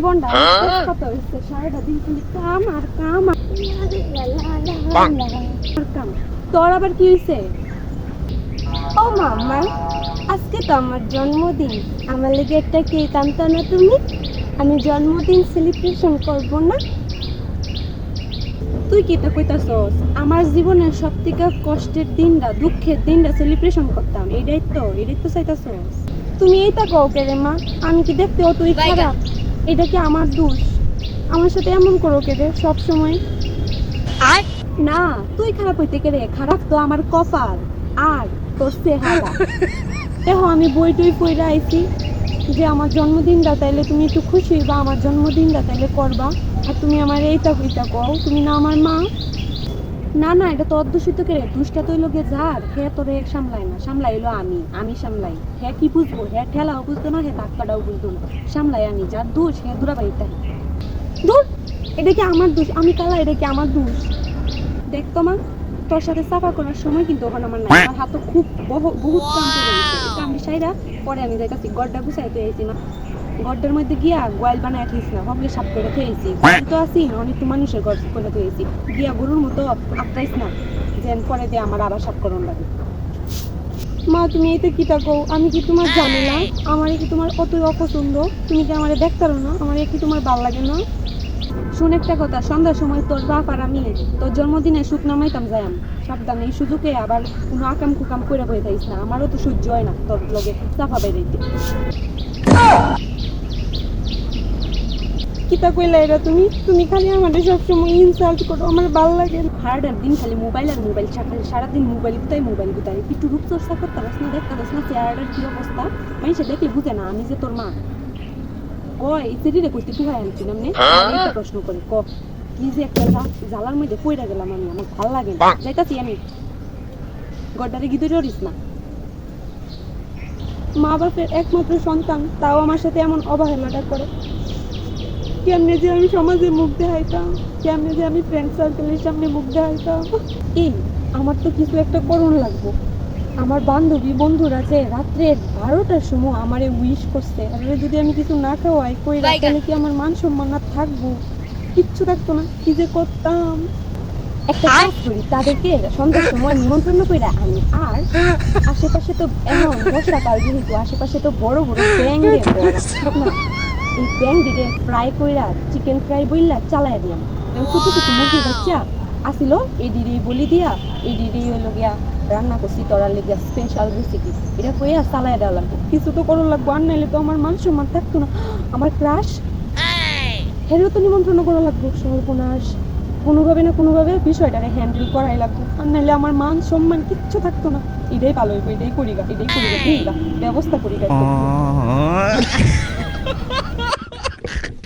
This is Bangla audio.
জীবনটা কত হয়েছে? সারাটা দিন খালি কাম আর কাম আর আর কাম। তোর আবার কি হয়েছে? ও মামা আজকে তো আমার জন্মদিন। আমার লেগে একটা কেক আনতো না তুমি? আমি জন্মদিন সেলিব্রেশন করব না? তুই কি তা কইতাছস? আমার জীবনের সব থেকে কষ্টের দিনটা দুঃখের দিনটা সেলিব্রেশন করতাম। এটাই তো এটাই তো চাইতাছস। তুমি এইটা কও কে রে মা? আমি কি দেখতে ও তুই খারাপ? এটা কি আমার দোষ? আমার সাথে এমন করো কে রে সব সময়। না তুই খারাপ হইতে কে রে? খারাপ তো আমার কপাল। আর তোর চেহারা। দেখো আমি বই টই পড়ে আইছি যে আমার জন্মদিনটা তাইলে তুমি একটু খুশি বা আমার জন্মদিনটা তাইলে করবা। আর তুমি আমার এইটা কইতা কও তুমি না আমার মা। না না, এটা তো অধ্যুষিত করে দুষ্টা তো লোকে যার, হে তোরে সামলাই না সামলাইলো আমি আমি সামলাই। হ্যাঁ কি বুঝব? হ্যাঁ ঠেলাও বুঝতো না হ্যাঁ ধাক্কাটাও বুঝতো না। সামলাই আমি, যার দোষ হ্যাঁ দূরা বাড়িতে দূর এটা কি আমার দোষ? আমি কালা, এটা কি আমার দোষ? দেখতো মা, তোর সাথে সাফা করার সময় কিন্তু ওখানে আমার নাই আমার হাত খুব বহু- বহুত কাম করে কাম বিষয়টা পরে আমি যাইতাছি গড্ডা গুছাইতে আইছি না গড্ডার মধ্যে গিয়া গোয়াল বানায় খাইছ না হবলে সাপ করে খেয়েছি তো আছি অনেক তো মানুষের গড় করে খেয়েছি গিয়া গরুর মতো আটকাইছ না যেন পরে দিয়ে আমার আবার সাপ করণ লাগে। মা তুমি এইটা কি কও? আমি কি তোমার জানি না? আমার কি তোমার অতই অপছন্দ? তুমি কি আমারে দেখতারো না? আমার কি তোমার ভালো লাগে না? শুন একটা কথা সন্ধ্যার সময় তোর বাপ আর আমি তোর জন্মদিনে সুখ নামাইতাম যাইম সাবধানে এই সুযোগে আবার কোনো আকাম কুকাম করে বয়ে যাইস না। আমারও তো সহ্য হয় না তোর লগে চাপা বেড়াইতে। কিতা কইলা এটা তুমি? তুমি খালি আমাদের সবসময় ইনসাল্ট করো আমার ভালো লাগে হার্ডার দিন খালি মোবাইল আর মোবাইল সারাদিন সারাদিন মোবাইল গুতাই মোবাইল গুতাই। একটু রূপ চর্চা করতে পারস না দেখতে পারস না চেহারাটার কি অবস্থা? মানুষে দেখলে বুঝে না আমি যে তোর মা। কয় সিঁড়িরে কইতে তুই হয় আনছি নামনে এইটা প্রশ্ন করে ক? কি যে একটা জা- জ্বালার মধ্যে পইরা গেলাম আমি আমার ভালো লাগে না। যাইতাছি আমি। গড্ডারে গিয়ে ধরিস না। মা বাপের একমাত্র সন্তান তাও আমার সাথে এমন অবহেলাটা করে। কেমনে যে আমি সমাজে মুখ দেখাইতাম কেমনে যে আমি ফ্রেন্ড সার্কেলের সামনে মুখ দেখাইতাম। এই আমার তো কিছু একটা করণ লাগবো। আমার বান্ধবী বন্ধুরা যে রাত্রে বারোটার সময় আমারে উইশ করছে আর যদি আমি কিছু না খাওয়াই কই তাহলে কি আমার মান সম্মান আর থাকব? কিচ্ছু থাকতো না কি যে করতাম। একটা কাজ করি তাদেরকে সন্ধ্যার সময় নিমন্ত্রণ করে আনি। আর আশেপাশে তো এমন বর্ষাকাল যেহেতু আশেপাশে তো বড় বড় ব্যাং রে বড়। না এই ব্যাং দিকে ফ্রাই কইরা চিকেন ফ্রাই বইলা দিলাম এবং ছোট ছোট মুরগি বাচ্চা আসিল, এই দিদি বলি দিয়া, এই দিদি হইল গিয়া রান্না করছি তোরা লেগে স্পেশাল রেসিপি এটা কইয়া চালাই দেওয়া লাগবে। কিছু তো করো লাগবো, আর নাইলে তো আমার মান সম্মান থাকতো না। আমার ক্রাশ হেরেও তো নিমন্ত্রণ করা লাগবো। সর্বনাশ। কোনোভাবে না কোনোভাবে বিষয়টারে হ্যান্ডেল করাই লাগবে। আর নাহলে আমার মান সম্মান কিচ্ছু থাকতো না। এটাই হইব, এটাই করি গা, এটাই করি গা ব্যবস্থা করি গা.